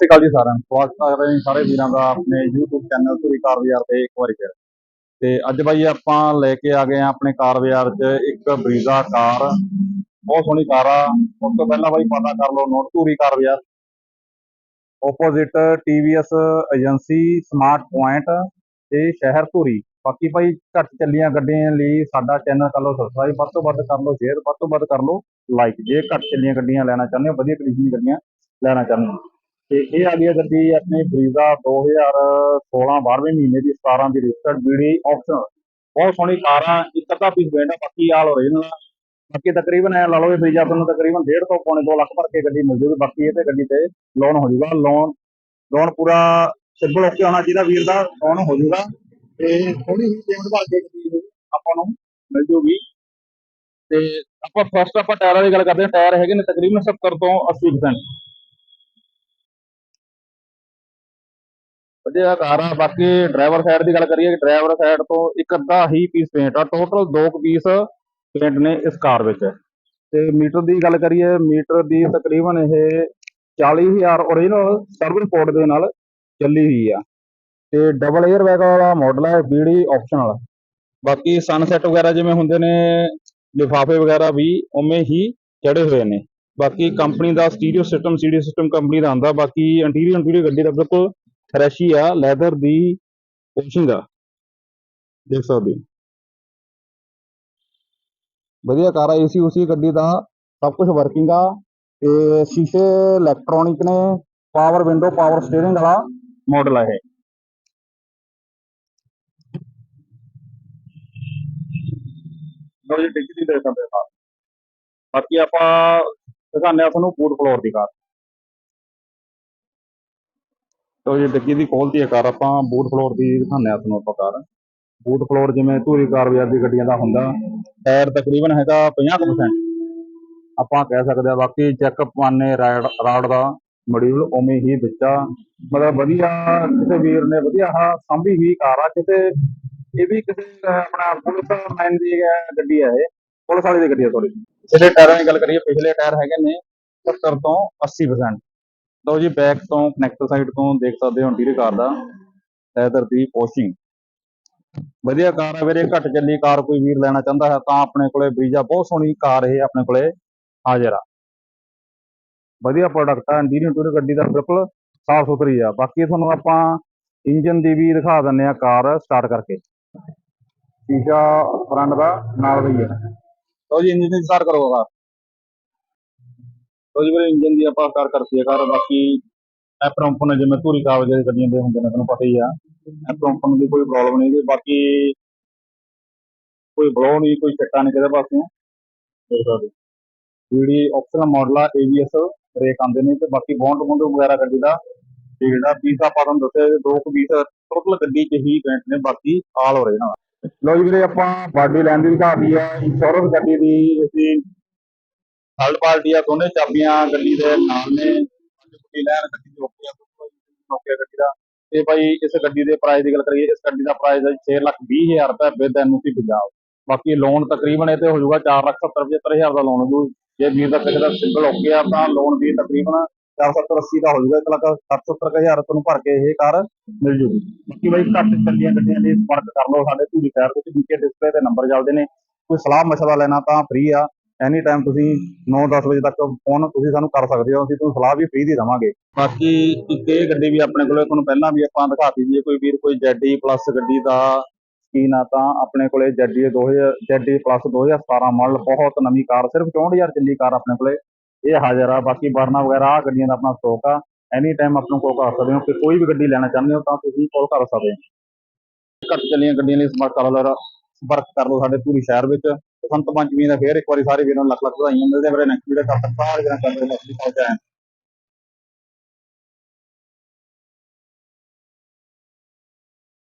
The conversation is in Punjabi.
ਸ਼੍ਰੀ ਅਕਾਲ ਜੀ ਸਾਰਿਆਂ ਨੂੰ। ਸਵਾਗਤ ਕਰ ਰਹੇ ਹਾਂ ਸਾਰੇ ਵੀਰਾਂ ਦਾ ਆਪਣੇ YouTube ਚੈਨਲ ਧੂਰੀ ਕਾਰ ਬਾਜ਼ਾਰ ਤੇ ਇੱਕ ਵਾਰੀ ਫਿਰ। ਤੇ ਅੱਜ ਬਾਈ ਆਪਾਂ ਲੈ ਕੇ ਆ ਗਏ ਆ ਆਪਣੇ ਕਾਰ ਬਾਜ਼ਾਰ 'ਚ ਇੱਕ ਬਰੀਜ਼ਾ ਕਾਰ। ਬਹੁਤ ਸੋਹਣੀ ਕਾਰ ਆ। ਉਸ ਤੋਂ ਪਹਿਲਾਂ ਬਾਈ ਪਤਾ ਕਰ ਲਓ ਨੋਟ ਧੂਰੀ ਕਾਰ ਬਾਜ਼ਾਰ। Opposite TVS agency smart point ਤੇ ਸ਼ਹਿਰ ਧੂਰੀ। ਬਾਕੀ ਭਾਈ ਘੱਟ ਚੱਲੀਆਂ ਗੱਡੀਆਂ ਲਈ ਸਾਡਾ ਚੈਨਲ ਕਰ ਲਓ ਸਬਸਕ੍ਰਾਈਬ ਵੱਧ ਤੋਂ ਵੱਧ ਕਰ ਲਓ ਸ਼ੇਅਰ ਵੱਧ ਤੋਂ ਵੱਧ ਕਰ ਲਓ ਲਾਈਕ ਜੇ ਘੱਟ ਚੱਲੀਆਂ ਗੱਡੀਆਂ ਲੈਣਾ ਚਾਹੁੰਦੇ ਹੋ, ਵਧੀਆ ਕੰਡੀਸ਼ਨ ਦੀਆਂ ਗੱਡੀਆਂ ਲੈਣਾ ਚਾਹੁੰਦੇ ਹੋ। ਤੇ ਇਹ ਆ ਗਈ ਗੱਡੀ ਆਪਣੀ ਬਰੀਜ਼ਾ 2016 12ਵੇਂ ਮਹੀਨੇ ਦੀ 17 ਦੀ ਰਜਿਸਟਰਡ ਬੀਡੀ ਆਪਸ਼ਨ ਬਹੁਤ ਸੋਹਣੀ ਕਾਰ ਆ ਇੱਕ ਅੱਧਾ ਪੀਸ ਬੈਂਡ ਆ, ਬਾਕੀ ਆਲ ਓਰੀਜਨਲ ਬਾਕੀ ਤਕਰੀਬਨ ਐ ਲਾ ਲਓ ਵੀ ਬਰੀਜ਼ਾ ਤੁਹਾਨੂੰ ਤਕਰੀਬਨ 1.5 ਤੋਂ ਪੌਣੇ 2 ਲੱਖ ਭਰ ਕੇ ਗੱਡੀ ਮਿਲ ਜੂਗੀ, ਬਾਕੀ ਇਹ ਤੇ ਗੱਡੀ ਤੇ ਲੋਨ ਹੋ ਜਾਊਗਾ ਲੋਨ ਲੋਨ ਪੂਰਾ ਸਿੱਬਲ ਓਕੇ ਹੋਣਾ ਚਾਹੀਦਾ ਵੀਰ ਦਾ ਲੋਨ ਹੋ ਜਾਊਗਾ ਤੇ ਥੋੜੀ ਜਿਹੀ ਪੇਮੈਂਟ ਭਰ ਕੇ ਗੱਡੀ ਆਪਾਂ ਨੂੰ ਮਿਲ ਜੂਗੀ। ਤੇ ਆਪਾਂ ਫਸਟ ਆਪਾਂ ਟਾਇਰਾਂ ਦੀ ਗੱਲ ਕਰਦੇ ਹਾਂ ਟਾਇਰ ਹੈਗੇ ਨੇ ਤਕਰੀਬਨ 70 ਤੋਂ 80% ਵਧੀਆ ਕਾਰ ਆ, ਬਾਕੀ ਡਰਾਈਵਰ ਸਾਈਡ ਦੀ ਗੱਲ ਕਰੀਏ ਡਰਾਈਵਰ ਸਾਈਡ ਤੋਂ ਇੱਕ ਅੱਧਾ ਹੀ ਪੀਸ ਪੇਂਟ ਆ ਟੋਟਲ ਦੋ ਕੁ ਪੀਸ ਪੇਂਟ ਨੇ ਇਸ ਕਾਰ ਵਿੱਚ। ਤੇ ਮੀਟਰ ਦੀ ਗੱਲ ਕਰੀਏ, ਮੀਟਰ ਦੀ ਤਕਰੀਬਨ ਇਹ 40000 ਓਰੀਜਨਲ ਸਰਵਿਸ ਕੋਡ ਦੇ ਨਾਲ ਚੱਲੀ ਹੋਈ ਆ। ਤੇ ਡਬਲ 에ਅਰ ਬੈਗ ਵਾਲਾ ਮਾਡਲ ਹੈ ਬੀਡੀ ਆਪਸ਼ਨਲ ਬਾਕੀ ਸਨਸੈਟ ਵਗੈਰਾ ਜਿਵੇਂ ਹੁੰਦੇ ਨੇ, ਲਿਫਾਫੇ ਵਗੈਰਾ ਵੀ ਉਵੇਂ ਹੀ ਚੜੇ ਹੋਏ ਨੇ। ਬਾਕੀ ਕੰਪਨੀ ਦਾ stereo system CD system company ਦਾ ਆਂਦਾ ਬਾਕੀ ਇੰਟੀਰੀਅਰ ਇੰਟੀਰੀਅਰ ਗੱਡੀ ਦਾ ਬਿਲਕੁਲ ਫਰੈਸ਼ ਆ ਲੈਦਰ ਦੀ ਪੋਸ਼ਿੰਗ ਆ। ਦੇਖ ਸਕਦੇ ਹੋ। ਵਧੀਆ ਕਾਰ ਆ ਏਸੀ ਉਸੀ ਗੱਡੀ ਦਾ, ਸਭ ਕੁਝ ਵਰਕਿੰਗ ਆ। ਤੇ ਸ਼ੀਸ਼ੇ ਇਲੈਕਟ੍ਰੋਨਿਕ ਨੇ ਪਾਵਰ ਵਿੰਡੋ ਪਾਵਰ ਸਟੀਅਰਿੰਗ ਵਾਲਾ ਮਾਡਲ ਆ ਇਹ। ਬੜੀ ਡਿੱਗੀ ਦੀ ਦੇਖ ਸਕਦੇ ਬਾਕੀ ਆਪਾਂ ਦਿਖਾਉਂਦੇ ਆ ਤੁਹਾਨੂੰ ਫੂਡ ਫਲੋਰ ਦੀ ਕਾਰ। ਤੋ ਇਹ ਡਿੱਗੀ ਦੀ ਖੋਲਤੀ ਹੈ ਕਾਰ, ਆਪਾਂ ਬੂਟ ਫਲੋਰ ਦੀ ਦਿਖਾਉਂਦੇ ਆ ਤੁਹਾਨੂੰ ਆਪਾਂ ਕਾਰ। ਬੂਟ ਫਲੋਰ ਜਿਵੇਂ ਧੂਰੀ ਕਾਰ ਬਾਜ਼ਾਰ ਦੀ ਗੱਡੀਆਂ ਦਾ ਹੁੰਦਾ ਟਾਇਰ ਤਕਰੀਬਨ ਹੈਗਾ 50% ਆਪਾਂ ਕਹਿ ਸਕਦੇ ਆ ਬਾਕੀ ਚੈੱਕ ਪਾਨੇ ਰਾਡ ਦਾ ਮੋਡਿਊਲ ਉਵੇਂ ਹੀ ਦਿੱਤਾ। ਮਤਲਬ ਵਧੀਆ ਕਿਸੇ ਵੀਰ ਨੇ ਵਧੀਆ ਆਹ ਸਾਂਭੀ ਵੀ ਕਾਰ ਆ, ਕਿਤੇ ਇਹ ਵੀ ਕਿਸੇ, ਆਪਣਾ ਪੁਲਿਸ ਮੈਨ ਦੀ ਗੱਡੀ ਹੈ ਇਹ, ਪੁਲਿਸ ਵਾਲੀ ਦੀ ਗੱਡੀ ਹੈ ਸੋਰੀ ਪਿਛਲੇ ਟਾਇਰਾਂ ਦੀ ਗੱਲ ਕਰੀਏ, ਪਿਛਲੇ ਟਾਇਰ ਹੈਗੇ ਨੇ 70 ਤੋਂ 80% ਲਓ ਜੀ ਬੈਕ ਤੋਂ ਕਨੈਕਟਰ ਸਾਈਡ ਤੋਂ ਦੇਖ ਸਕਦੇ ਹੋ ਇੰਟੀਰੀਅਰ ਕਾਰ ਦਾ ਲੈਦਰ ਦੀ ਪੋਸ਼ਿੰਗ ਵਧੀਆ ਕਾਰ ਹੈ ਵੀਰੇ, ਘੱਟ ਚੱਲੀ ਕਾਰ ਕੋਈ ਵੀਰ ਲੈਣਾ ਚਾਹੁੰਦਾ ਹੈ ਤਾਂ ਆਪਣੇ ਕੋਲੇ ਬਰੀਜਾ, ਬਹੁਤ ਸੋਹਣੀ ਕਾਰ ਇਹ ਆਪਣੇ ਕੋਲੇ ਹਾਜ਼ਰ ਆ। ਵਧੀਆ ਪ੍ਰੋਡਕਟ ਆ ਇੰਟੀਰੀਅਰ ਇੰਟੀਰੀਅਰ ਗੱਡੀ ਦਾ ਬਿਲਕੁਲ ਸਾਫ਼ ਸੁਥਰੀ ਆ। ਬਾਕੀ ਤੁਹਾਨੂੰ ਆਪਾਂ ਇੰਜਨ ਦੀ ਵੀ ਦਿਖਾ ਦਿੰਨੇ ਆ ਕਾਰ ਸਟਾਰਟ ਕਰਕੇ। ਸ਼ੀਸ਼ਾ ਫਰੰਟ ਦਾ, ਨਾਲ ਦਾ ਹੈ ਲਓ ਜੀ ਇੰਜਨ ਦੀ ਸਟਾਰਟ ਕਰੋ ਕਾਰ। ਜੀ ਵੀਰੇ ਇੰਜਨ ਦੀ ਆਪਾਂ ਕਾਰ ਕਰਤੀ ਹੈ ਕਾਰ ਬਾਕੀ ਐਪਰੋਂਪਨ ਜਿਵੇਂ ਧੂਰੀ ਕਾਗਜ਼ ਦੇ ਗੱਡੀਆਂ ਦੇ ਹੁੰਦੇ ਨੇ ਤੁਹਾਨੂੰ ਪਤਾ ਹੀ ਆ। ਐਪਰੋਂਪਨ ਦੀ ਕੋਈ ਪ੍ਰੋਬਲਮ ਨਹੀਂ ਗੀ ਬਾਕੀ ਕੋਈ ਬਲੋ ਨਹੀਂ ਕੋਈ ਚੱਟਾ ਨਹੀਂ ਕਿਹਦੇ ਪਾਸਿਓਂ। ਦੇਖ ਸਕਦੇ ਜਿਹੜੀ ਆਪਸ਼ਨਲ ਮਾਡਲ ਆ ABS ਬ੍ਰੇਕ ਆਉਂਦੇ ਨੇ ਤੇ ਬਾਕੀ ਬੌਂਡ ਬੌਂਡ ਵਗੈਰਾ ਗੱਡੀ ਦਾ ਤੇ ਜਿਹੜਾ ਪੀਸ ਆਪਾਂ ਤੁਹਾਨੂੰ ਦੱਸਿਆ ਦੋ ਕੁ ਪੀਸ ਟੋਟਲ ਗੱਡੀ 'ਚ ਹੀ ਪੇਂਟ ਨੇ ਬਾਕੀ ਆਲ ਹੋ ਰਹੇ ਨਾ ਲੋ ਜੀ ਵੀਰੇ ਆਪਾਂ ਬਾਡੀ ਲੈਣ ਦੀ ਦਿਖਾਤੀ ਆ ਇੰਸ਼ੋਰੈਂਸ ਗੱਡੀ ਦੀ ਅਸੀਂ ਥਰਡ ਪਾਰਟੀ ਆ ਦੋਨੇ ਚਾਬੀਆਂ ਗੱਡੀ ਦੇ ਨਾਲ ਨੇ। ਗੱਡੀ ਲੈਣ ਗੱਡੀ ਦੀ ਓਕੇ ਗੱਡੀ ਦਾ। ਤੇ ਭਾਈ ਇਸ ਗੱਡੀ ਦੇ ਪ੍ਰਾਈਸ ਦੀ ਗੱਲ ਕਰੀਏ, ਇਸ ਗੱਡੀ ਦਾ ਪ੍ਰਾਈਸ ਹੈ 6 ਲੱਖ 20 ਹਜ਼ਾਰ ਰੁਪਏ ਵਿਦ ਐਨਓਸੀ ਪੰਜਾਬ। ਬਾਕੀ ਲੋਨ ਤਕਰੀਬਨ ਇਹ ਤੇ ਹੋ ਜਾਊਗਾ 4 ਲੱਖ 70 ਹਜ਼ਾਰ ਦਾ ਲੋਨ ਹੋ ਜੂ ਜੇ ਵੀਰ ਦਾ ਕਿਸੇ ਦਾ ਸਿੰਗਲ ਓਕੇ ਆ ਤਾਂ ਲੋਨ ਵੀ ਤਕਰੀਬਨ 470 80 ਦਾ ਹੋ ਜਾਊਗਾ। 1 ਲੱਖ 60 70 ਹਜ਼ਾਰ ਤੁਹਾਨੂੰ ਭਰ ਕੇ ਇਹ ਕਾਰ ਮਿਲ ਜੂਗੀ। ਬਾਕੀ ਬਾਈ ਘੱਟ ਚੱਲੀਆਂ ਗੱਡੀਆਂ ਦੇ ਸੰਪਰਕ ਕਰ ਲਓ। ਸਾਡੇ ਧੂਰੀ ਸ਼ਹਿਰ ਵਿੱਚ ਨੀਚੇ ਡਿਸਪਲੇ ਤੇ ਨੰਬਰ ਚੱਲਦੇ ਨੇ। ਕੋਈ ਸਲਾਹ ਮਸ਼ਵਰਾ ਲੈਣਾ ਤਾਂ ਫ੍ਰੀ ਆ। ਐਨੀ ਟਾਈਮ ਤੁਸੀਂ 9-10 ਵਜੇ ਤੱਕ ਫੋਨ ਤੁਸੀਂ ਸਾਨੂੰ ਕਰ ਸਕਦੇ ਹੋ, ਅਸੀਂ ਤੁਹਾਨੂੰ ਸਲਾਹ ਵੀ ਫ੍ਰੀ ਦੀ ਦੇਵਾਂਗੇ। ਬਾਕੀ ਇੱਕ ਇਹ ਗੱਡੀ ਵੀ ਆਪਣੇ ਕੋਲੇ, ਤੁਹਾਨੂੰ ਪਹਿਲਾਂ ਵੀ ਆਪਾਂ ਦਿਖਾਤੀ ਜੀ ਕੋਈ ਵੀਰ ਕੋਈ ਜੈਡੀ ਪਲੱਸ ਗੱਡੀ ਦਾ ਸਕੀਨ ਆ ਤਾਂ ਆਪਣੇ ਕੋਲੇ ਜੈਡੀ 2000 ਜੈਡੀ ਪਲੱਸ 2017 ਮਾਡਲ ਬਹੁਤ ਨਵੀਂ ਕਾਰ, ਸਿਰਫ 64000 ਚੱਲੀ ਕਾਰ ਆਪਣੇ ਕੋਲੇ। ਇਹ ਹਾਜ਼ਰ ਆ, ਬਾਕੀ ਵਰਨਾ ਵਗੈਰਾ ਆ ਗੱਡੀਆਂ ਦਾ ਆਪਣਾ ਸਟਾਕ ਆ। ਐਨੀ ਟਾਈਮ ਆਪਾਂ ਨੂੰ ਕਾਲ ਕਰ ਸਕਦੇ ਹੋ, ਕਿ ਕੋਈ ਵੀ ਗੱਡੀ ਲੈਣਾ ਚਾਹੁੰਦੇ ਹੋ ਤਾਂ ਤੁਸੀਂ ਕੋਲ ਕਰ ਸਕਦੇ ਹੋ। ਘੱਟ ਚੱਲੀਆਂ ਗੱਡੀਆਂ ਲਈ ਸੰਪਰਕ ਕਰ ਲਓ ਸੰਪਰਕ ਕਰ ਲਓ ਸਾਡੇ ਪੂਰੀ ਸ਼ਹਿਰ ਵਿੱਚ। ਬਸੰਤ ਪੰਚਮੀ ਦਾ ਫੇਰ ਇੱਕ ਵਾਰੀ ਸਾਰੇ ਵੀਰਾਂ ਨੂੰ ਲੱਖ ਲੱਖ ਵਧਾਈਆਂ ਮਿਲਦੇ ਆ ਮੇਰੇ ਨੈਕਸਟ ਵੀਡੀਓ ਤੱਕ ਸਾਰੇ ਜਣਾ ਕਰਦੇ ਨੇ